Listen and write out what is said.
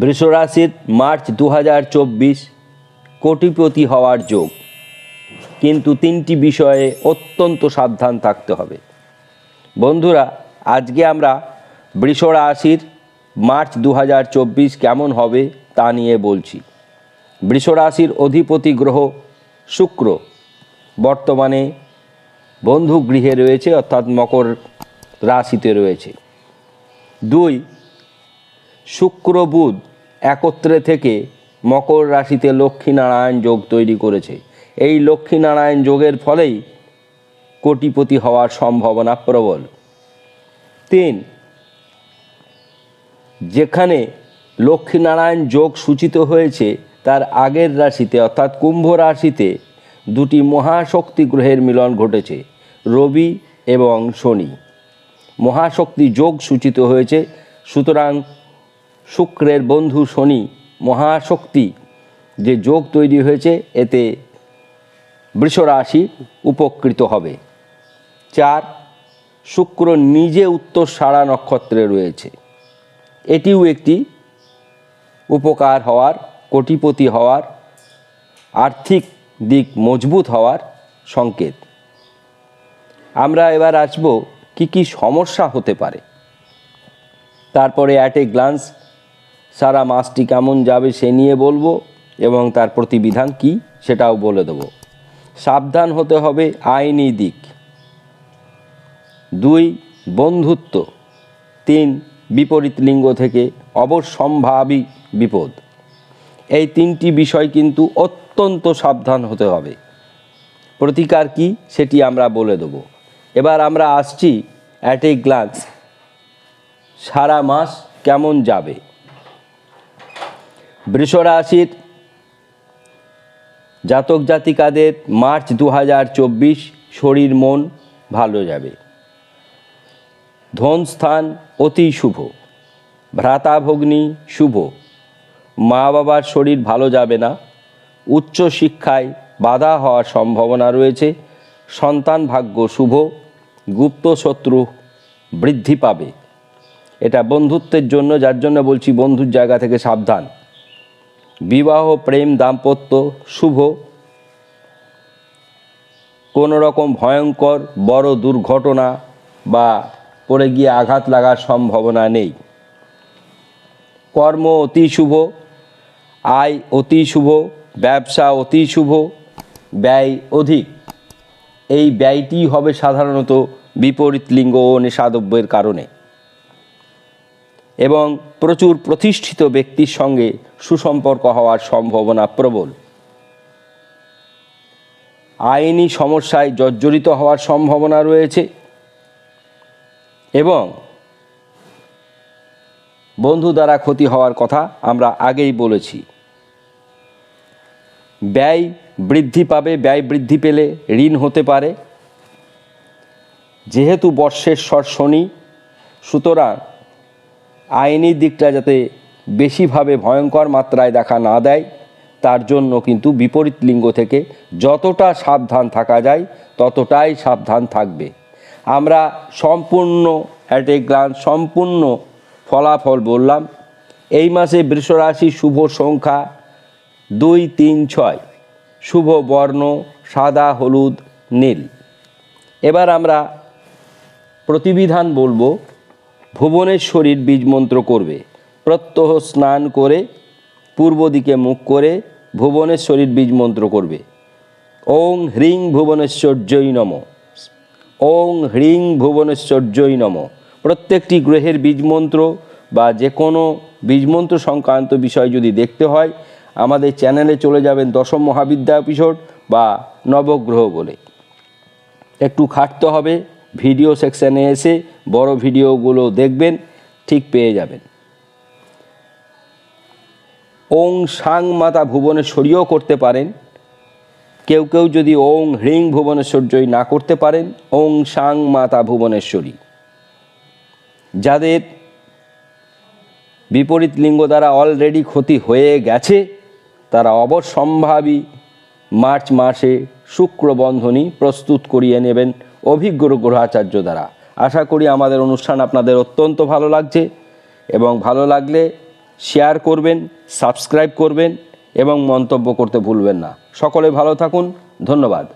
বৃষরাশির মার্চ দু হাজার চব্বিশ কোটিপতি হওয়ার যোগ। কিন্তু তিনটি বিষয়ে অত্যন্ত সাবধান থাকতে হবে। বন্ধুরা, আজকে আমরা বৃষ রাশির মার্চ দু হাজার চব্বিশ কেমন হবে তা নিয়ে বলছি। বৃষ রাশির অধিপতি গ্রহ শুক্র। বর্তমানে বন্ধু গৃহে রয়েছে, অর্থাৎ মকর রাশিতে রয়েছে। দুই শুক্র বুধ একত্রে থেকে মকর রাশিতে লক্ষ্মীনারায়ণ যোগ তৈরি করেছে। এই লক্ষ্মীনারায়ণ যোগের ফলেই কোটিপতি হওয়ার সম্ভাবনা প্রবল। তিন, যেখানে লক্ষ্মীনারায়ণ যোগ সূচিত হয়েছে, তার আগের রাশিতে অর্থাৎ কুম্ভ রাশিতে দুটি মহাশক্তি গ্রহের মিলন ঘটেছে, রবি এবং শনি। মহাশক্তি যোগ সূচিত হয়েছে, সুতরাং শুক্রের বন্ধু শনি মহাশক্তি। যে যোগ তৈরি হয়েছে, এতে বৃষরাশি উপকৃত হবে। চার, শুক্র নিজে উত্তর সারা নক্ষত্রে রয়েছে। এটিও একটি উপকার হওয়ার, কোটিপতি হওয়ার, আর্থিক দিক মজবুত হওয়ার সংকেত। আমরা এবার আসব কি কি সমস্যা হতে পারে। তারপরে অ্যাট এ গ্লান্স সারা মাসটি কেমন যাবে সে নিয়ে বলব এবং তার প্রতিবিধান কি সেটাও বলে দেব। সাবধান হতে হবে আইনি দিক। দুই, বন্ধুত্ব। তিন, বিপরীত লিঙ্গ থেকে অবসম্ভাবী বিপদ। এই তিনটি বিষয় কিন্তু অত্যন্ত সাবধান হতে হবে। প্রতিকার কি সেটি আমরা বলে দেব। এবার আমরা আসছি অ্যাট এ গ্লান্স সারা মাস কেমন যাবে? বৃষরাশির জাতক জাতিকাদের মার্চ দু হাজার চব্বিশ শরীর মন ভালো যাবে। ধন স্থান অতি শুভ। ভ্রাতা ভগ্নী শুভ। মা বাবার শরীর ভালো যাবে না। উচ্চ শিক্ষায় বাধা হওয়ার সম্ভাবনা রয়েছে। সন্তান ভাগ্য শুভ। গুপ্ত শত্রু বৃদ্ধি পাবে। এটা বন্ধুত্বের জন্য, যার জন্য বলছি বন্ধুর জায়গা থেকে সাবধান। বিবাহ, প্রেম, দাম্পত্য, শুভ। কোনো রকম ভয়ঙ্কর, বড় দুর্ঘটনা বা পড়ে গিয়ে আঘাত লাগার সম্ভাবনা নেই। কর্ম অতি শুভ, আয় অতি শুভ, ব্যবসা অতি শুভ, ব্যয় অধিক। এই ব্যয়টি হবে সাধারণত বিপরীত লিঙ্গ ও নিষাদব্যের কারণে। এবং প্রচুর প্রতিষ্ঠিত ব্যক্তির সঙ্গে সুসম্পর্ক হওয়ার সম্ভাবনা প্রবল। আইনি সমস্যায় জর্জরিত হওয়ার সম্ভাবনা রয়েছে এবং বন্ধু দ্বারা ক্ষতি হওয়ার কথা আমরা আগেই বলেছি। ব্যয় বৃদ্ধি পাবে, ব্যয় বৃদ্ধি পেলে ঋণ হতে পারে। যেহেতু বর্ষের স্বর শনি, সুতরাং আইনি দিকটা যাতে বেশিভাবে ভয়ঙ্কর মাত্রায় দেখা না দেয়, তার জন্য কিন্তু বিপরীত লিঙ্গ থেকে যতটা সাবধান থাকা যায়, ততটাই সাবধান থাকবে। আমরা সম্পূর্ণ অ্যাট এ গ্লান্স সম্পূর্ণ ফলাফল বললাম, এই মাসে বৃষরাশি শুভ সংখ্যা দুই, তিন, ছয়, শুভ বর্ণ, সাদা, হলুদ, নীল। এবার আমরা প্রতিবিধান বলব ভুবনেশ্বরীর বীজ মন্ত্র করবে। প্রত্যহ স্নান করে, পূর্ব দিকে মুখ করে ভুবনেশ্বরীর বীজ মন্ত্র করবে। ওং হ্রিং ভুবনেশ্বর্যই নম। ওং হ্রিং ভুবনেশ্বর্যই নম। প্রত্যেকটি গ্রহের বীজ মন্ত্র বা যে কোনো বীজমন্ত্র সংক্রান্ত বিষয় যদি দেখতে হয়, আমাদের চ্যানেলে চলে যাবেন দশম মহাবিদ্যা এপিসোড বা নবগ্রহ বলে। একটু খাটতে হবে। ভিডিও সেকশানে এসে বড় ভিডিওগুলো দেখবেন, ঠিক পেয়ে যাবেন। ওং সাং মাতা ভুবনেশ্বরীও করতে পারেন। কেউ কেউ যদি ওং হ্রিং ভুবনেশ্বর্যই না করতে পারেন, ওং সাং মাতা ভুবনেশ্বরী। যাদের বিপরীত লিঙ্গ দ্বারা অলরেডি ক্ষতি হয়ে গেছে, তারা অবসম্ভাবী মার্চ মাসে শুক্র বন্ধনী প্রস্তুত করিয়ে নেবেন। অভিজ্ঞ গ্রহাচার্য দ্বারা। আশা করি আমাদের অনুষ্ঠান আপনাদের অত্যন্ত ভালো লাগছে এবং ভালো লাগলে শেয়ার করবেন সাবস্ক্রাইব করবেন এবং মন্তব্য করতে ভুলবেন না। সকলে ভালো থাকুন, ধন্যবাদ।